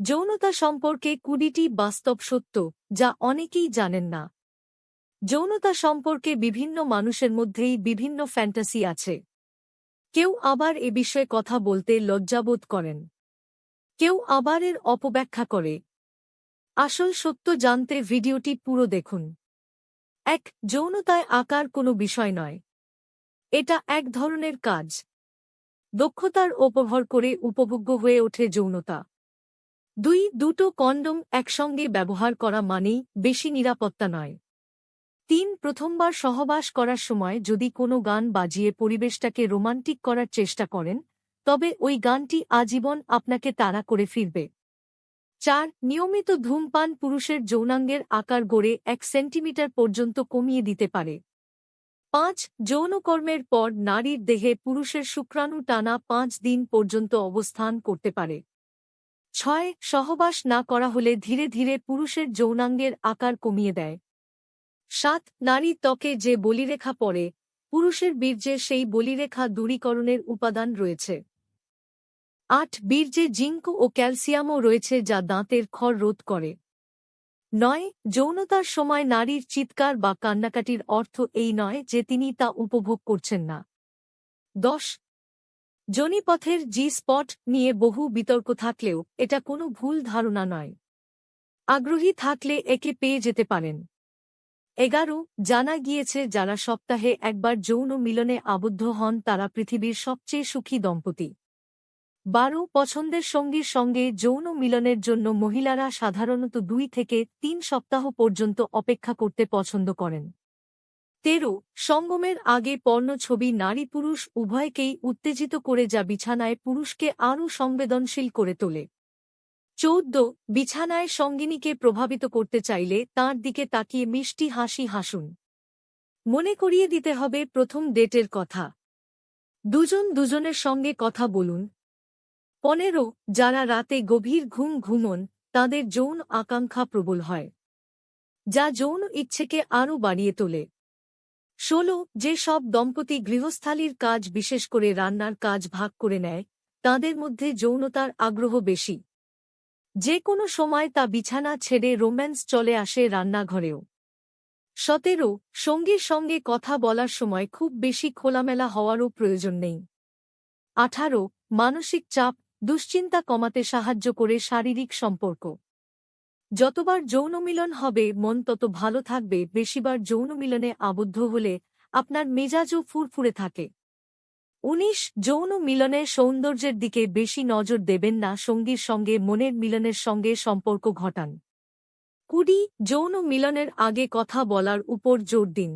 যৌনতা সম্পর্কে কুড়িটি বাস্তব সত্য, যা অনেকেই জানেন না। যৌনতা সম্পর্কে বিভিন্ন মানুষের মধ্যেই বিভিন্ন ফ্যান্টাসি আছে। কেউ আবার এ বিষয়ে কথা বলতে লজ্জাবোধ করেন। কেউ আবার এর অপব্যাখ্যা করে। আসল সত্য জানতে ভিডিওটি পুরো দেখুন। এক, যৌনতায় আকার কোনো বিষয় নয়। এটা এক ধরনের কাজ। দক্ষতার উপভর করে উপভোগ্য হয়ে ওঠে যৌনতা। দুই, দুটো কন্ডম একসঙ্গে ব্যবহার করা মানেই বেশি নিরাপত্তা নয়। তিন, প্রথমবার সহবাস করার সময় যদি কোনো গান বাজিয়ে পরিবেশটাকে রোমান্টিক করার চেষ্টা করেন, তবে ওই গানটি আজীবন আপনাকে তাড়া করে ফিরবে। চার, নিয়মিত ধূমপান পুরুষের যৌনাঙ্গের আকার গড়ে এক সেন্টিমিটার পর্যন্ত কমিয়ে দিতে পারে। পাঁচ, যৌনকর্মের পর নারীর দেহে পুরুষের শুক্রাণু টানা পাঁচ দিন পর্যন্ত অবস্থান করতে পারে। ছয়, সহবাস না করা হলে ধীরে ধীরে পুরুষের যৌনাঙ্গের আকার কমিয়ে দেয়। সাত, নারী ত্বকে যে বলিরেখা পড়ে, পুরুষের বীর্যে সেই বলিরেখা দূরীকরণের উপাদান রয়েছে। আট, বীর্যে জিঙ্ক ও ক্যালসিয়ামও রয়েছে যা দাঁতের খর রোধ করে। নয়, যৌনতার সময় নারীর চিৎকার বা কান্নাকাটির অর্থ এই নয় যে তিনি তা উপভোগ করছেন না। দশ জনিপথের জি স্পট নিয়ে বহু বিতর্ক থাকলেও এটা কোনো ভুল ধারণা নয়। আগ্রহী থাকলে একে পেয়ে যেতে পারেন। এগারো, জানা গিয়েছে যারা সপ্তাহে একবার যৌন মিলনে আবদ্ধ হন তারা পৃথিবীর সবচেয়ে সুখী দম্পতি। বারো, পছন্দের সঙ্গীর সঙ্গে যৌন মিলনের জন্য মহিলারা সাধারণত দুই থেকে তিন সপ্তাহ পর্যন্ত অপেক্ষা করতে পছন্দ করেন। তেরো, সঙ্গমের আগে পর্ণ ছবি নারী পুরুষ উভয়কেই উত্তেজিত করে যা বিছানায় পুরুষকে আরও সংবেদনশীল করে তোলে। চৌদ্দ, বিছানায় সঙ্গিনীকে প্রভাবিত করতে চাইলে তার দিকে তাকিয়ে মিষ্টি হাসি হাসুন। মনে করিয়ে দিতে হবে প্রথম ডেটের কথা। দুজন দুজনের সঙ্গে কথা বলুন। পনেরো, যারা রাতে গভীর ঘুম ঘুমন, তাদের যৌন আকাঙ্ক্ষা প্রবল হয়। যা যৌন ইচ্ছেকে আরও বাড়িয়ে তোলে। ষোলো, যে সব দম্পতি গৃহস্থালির কাজ বিশেষ করে রান্নার কাজ ভাগ করে নেয়, তাদের মধ্যে যৌনতার আগ্রহ বেশি। যে কোনো সময় তা বিছানা ছেড়ে রোম্যান্স চলে আসে রান্নাঘরেও। সতেরো সঙ্গীর সঙ্গে কথা বলার সময় খুব বেশি খোলামেলা হওয়ারও প্রয়োজন নেই। আঠারো, মানসিক চাপ, দুশ্চিন্তা কমাতে সাহায্য করে শারীরিক সম্পর্ক। যতবার যৌন মিলন হবে, মন তত ভালো থাকবে, বেশিবার যৌন মিলনে আবদ্ধ হলে আপনার মেজাজও ফুরফুরে থাকে। উনিশ যৌন মিলনের সৌন্দর্যের দিকে বেশি নজর দেবেন না, সঙ্গীর সঙ্গে, মনের মিলনের সঙ্গে সম্পর্ক ঘটান। কুড়ি যৌন মিলনের আগে কথা বলার উপর জোর দিন।